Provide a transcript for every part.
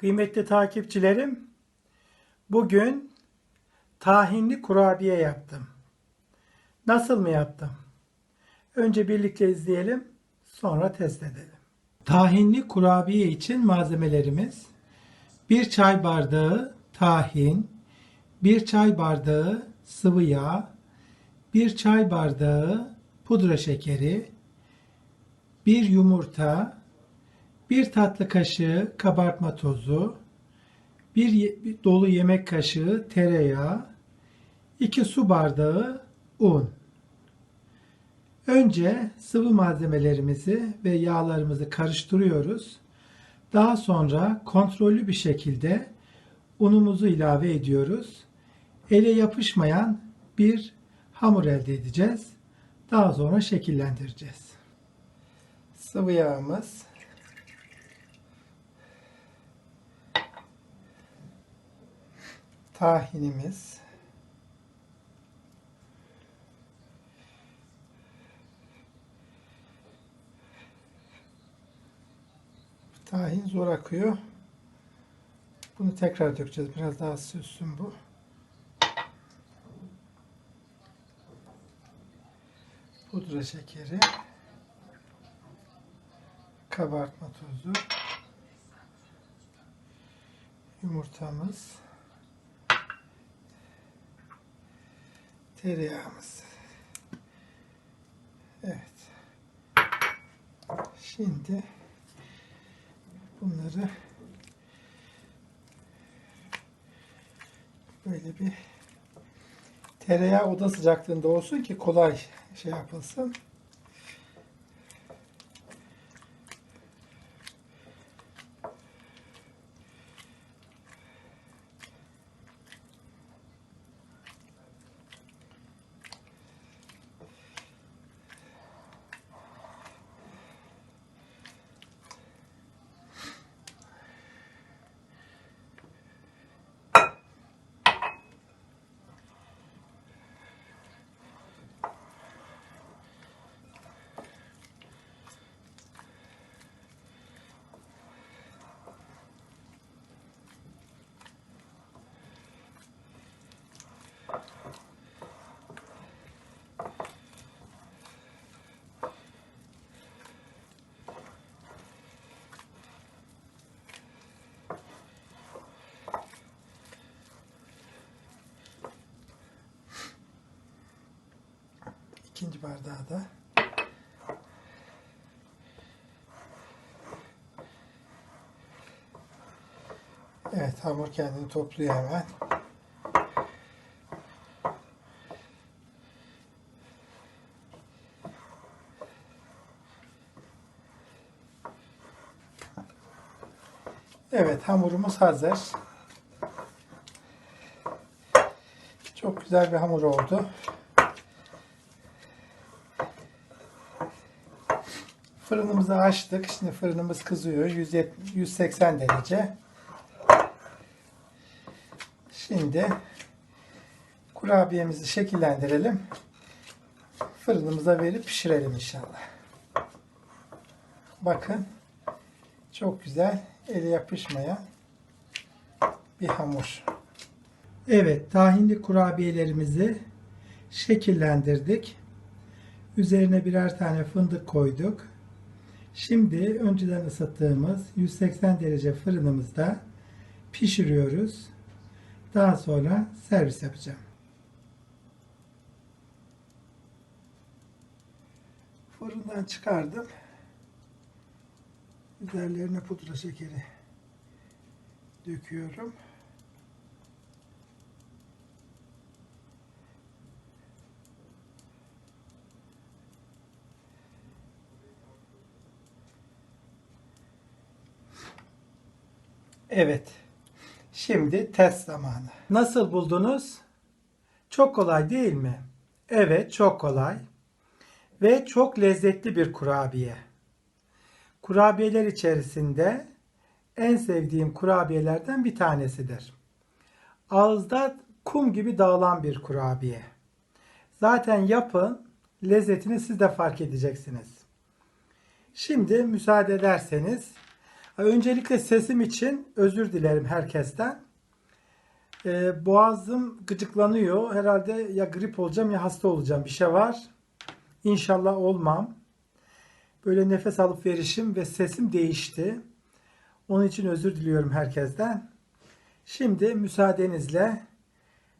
Kıymetli takipçilerim, bugün tahinli kurabiye yaptım. Nasıl mı yaptım? Önce birlikte izleyelim, sonra test edelim. Tahinli kurabiye için malzemelerimiz 1 çay bardağı tahin, 1 çay bardağı sıvı yağ, 1 çay bardağı pudra şekeri, 1 yumurta, 1 tatlı kaşığı kabartma tozu, 1 dolu yemek kaşığı tereyağı, 2 su bardağı un. Önce sıvı malzemelerimizi ve yağlarımızı karıştırıyoruz. Daha sonra kontrollü bir şekilde unumuzu ilave ediyoruz. Ele yapışmayan bir hamur elde edeceğiz. Daha sonra şekillendireceğiz. Sıvı yağımız tahinimiz tahin zor akıyor. Bunu tekrar dökeceğiz. Biraz daha süssün bu. Pudra şekeri kabartma tozu yumurtamız tereyağımız. Evet. Şimdi bunları böyle bir tereyağı oda sıcaklığında olsun ki kolay şey yapılsın. İkinci bardağı da Evet hamur kendini topluyor hemen. Evet hamurumuz hazır. Çok güzel bir hamur oldu. Fırınımızı açtık. Şimdi fırınımız kızıyor. 170 180 derece. Şimdi kurabiyemizi şekillendirelim. Fırınımıza verip pişirelim inşallah. Bakın çok güzel ele yapışmayan bir hamur. Evet, tahinli kurabiyelerimizi şekillendirdik. Üzerine birer tane fındık koyduk. Şimdi önceden ısıttığımız 180 derece fırınımızda pişiriyoruz. Daha sonra servis yapacağım. Fırından çıkardım. Üzerlerine pudra şekeri döküyorum. Evet. Şimdi test zamanı. Nasıl buldunuz? Çok kolay değil mi? Evet, çok kolay. Ve çok lezzetli bir kurabiye. Kurabiyeler içerisinde en sevdiğim kurabiyelerden bir tanesidir. Ağızda kum gibi dağılan bir kurabiye. Zaten yapın, lezzetini siz de fark edeceksiniz. Şimdi müsaade ederseniz Öncelikle sesim için özür dilerim herkesten. Ee, boğazım gıcıklanıyor. Herhalde ya grip olacağım ya hasta olacağım. Bir şey var. İnşallah olmam. Böyle nefes alıp verişim ve sesim değişti. Onun için özür diliyorum herkesten. Şimdi müsaadenizle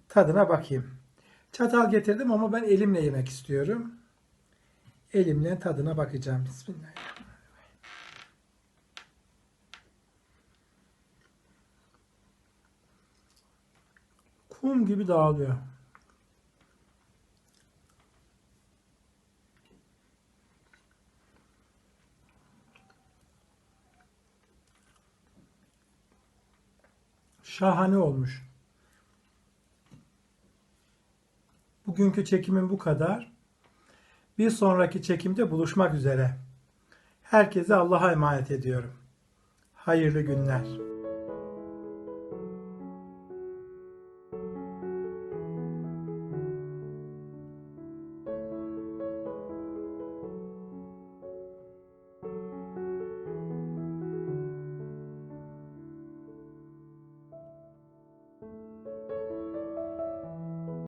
tadına bakayım. Çatal getirdim ama ben elimle yemek istiyorum. Elimle tadına bakacağım. Bismillahirrahmanirrahim. Kum gibi dağılıyor. Şahane olmuş. Bugünkü çekimim bu kadar. Bir sonraki çekimde buluşmak üzere. Herkese Allah'a emanet ediyorum. Hayırlı günler.